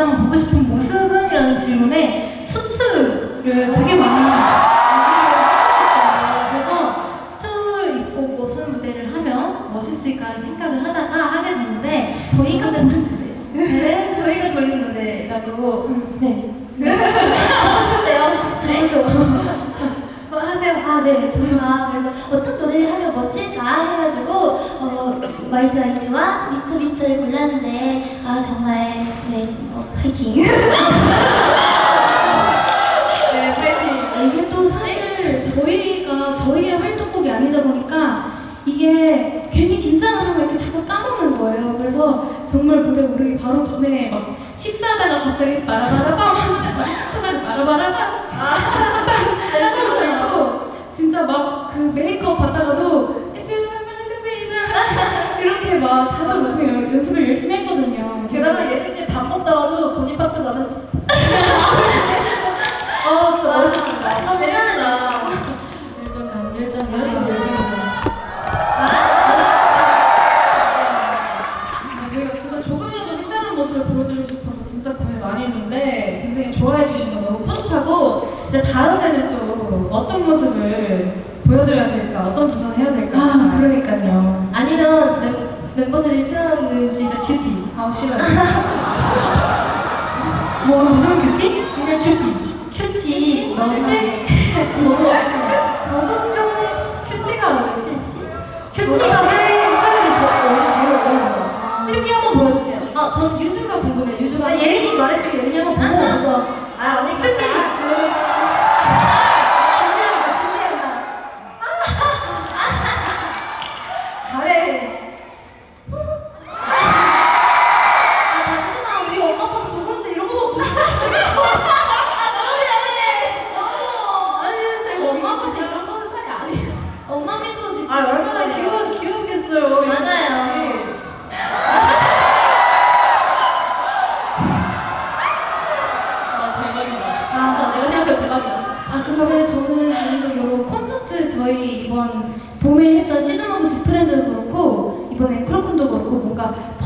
가장 보고 싶은 모습은? 이라는 질문에 수트를 되게 많이 얘기를 하셨었어요. 그래서 수트 입고 무슨 무대를 하면 멋있을까를 생각을 하다가 하게 됐는데 저희가 고른 네, 저희가 고른 노래라고 네. 하고 싶은데요. 네. 뭐 하세요? 아, 네. 저희가 그래서 어떤 노래를 하면 멋질까 해가지고 어, 와이드 아이즈와 미스터 미스터를 골랐는데 아 정말 네 어, 파이팅. 네, 파이팅. 이게 또 사실 저희가 저희의 활동곡이 아니다 보니까 이게 괜히 긴장하면 이렇게 자꾸 까먹는 거예요. 그래서 정말 무대 오르기 바로 전에 막 식사하다가 갑자기 마라바라밤 하면 막 식사하다가 마라바라밤 하고 있고 진짜 막 그 메이크업 받다가도 이렇게 막 다들 엄청 연- 연습을 열심히 했거든요. 게다가 예진님 밥 먹다가도 박자 나는 어 진짜 멋있었습니다. 선배하다. 열정감, 열정, 열정, 열정이잖아. 저희가 진짜 조금이라도 색다른 모습을 보여드리고 싶어서 진짜 고민 많이 했는데 굉장히 좋아해 주셔서 너무 뿌듯하고 근데 다음에는 또 어떤 모습을 보여드려야 될까 어떤 도전을 해야 될까 아, 그러니까요 아니면 멤, 멤버들이 싫어하는 진짜 큐티. 아우 싫어요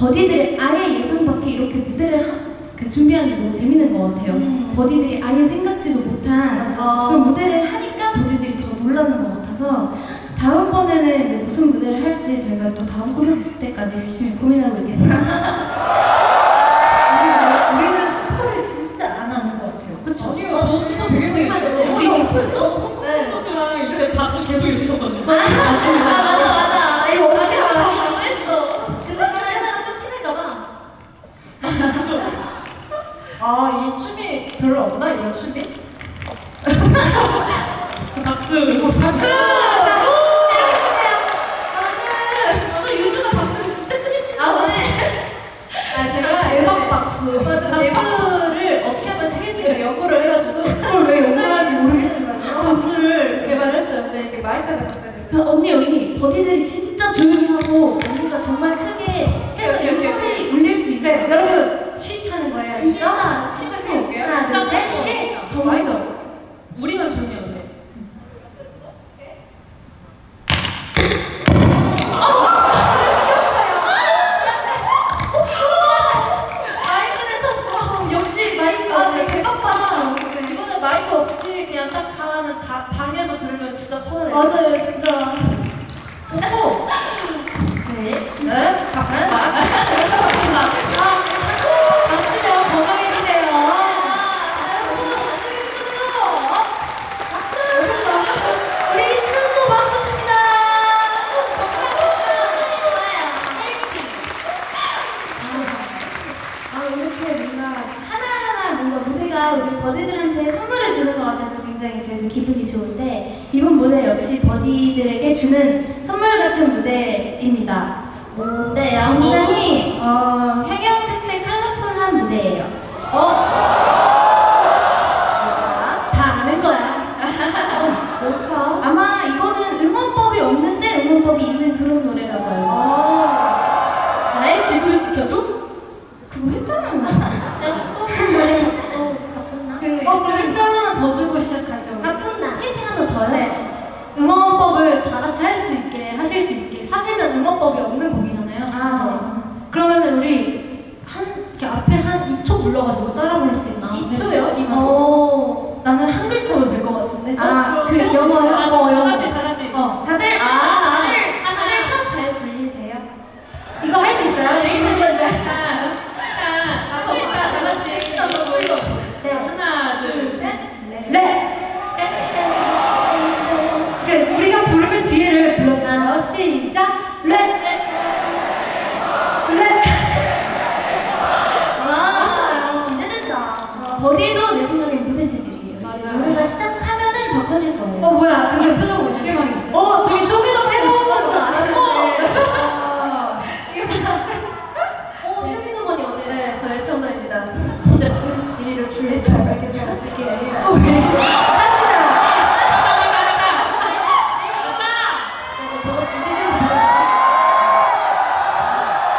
버디들이 아예 예상 밖에 이렇게 무대를 하, 그 준비하는 게 너무 재밌는 것 같아요. 음. 버디들이 아예 생각지도 못한 아. 그런 무대를 하니까 버디들이 더 놀라는 것 같아서 다음번에는 이제 무슨 무대를 할지 저희가 또 다음 콘서트 때까지 열심히 고민하고 있겠습니다. 우리는 우리는 스포를 진짜 안 하는 것 같아요. 그렇죠? 아니요, 저 스포 되게 되게 재밌어요. 어 이거 스포였어? 네. 콘서트랑 이렇게 박수 계속 이렇게 쳤거든요. 아 진짜 맞아 맞아. 이거 어떻게 알아? 했어. 근데 하나가 좀 티날까봐. 아, 이 춤이 별로 없나? 이런 춤이? 박수 박수. 이렇게 치세요. 박수. 또 유주가 박수를 진짜 크게 치네. 아, 오늘. 아, 제가 대박 박수. 맞아, 박수를 어떻게 하면 크게 치까 연구를 해가지고, 그걸 왜 연구하는지 모르겠지만, 박수를 개발했어요. 근데 이게 마이크가 돼. 그 언니 언니 버디들이 진짜 조용히 하고 언니가 정말 크게 우리 버디들한테 선물을 주는 것 같아서 굉장히 저희도 기분이 좋은데 이번 무대 역시 버디들에게 주는 선물 같은 무대입니다 뭔데요? 굉장히 어, 형 네. 응원법을 다 같이 할 수 있게 하실 수 있게 사실은 응원법이 없는 시작 레. 랩! 와 기대된다. 버디도 내 생각에 무대 체질이에요. 맞아요. 노래가 시작하면은 더 커질 거예요. 어 뭐야. 근데 표정 왜 실망했어요? 어 저기 쇼미더 해보고 온줄 알았는데 오늘 저의 청자입니다. 이제 이리를 줄래 잘 알겠다 이게. 어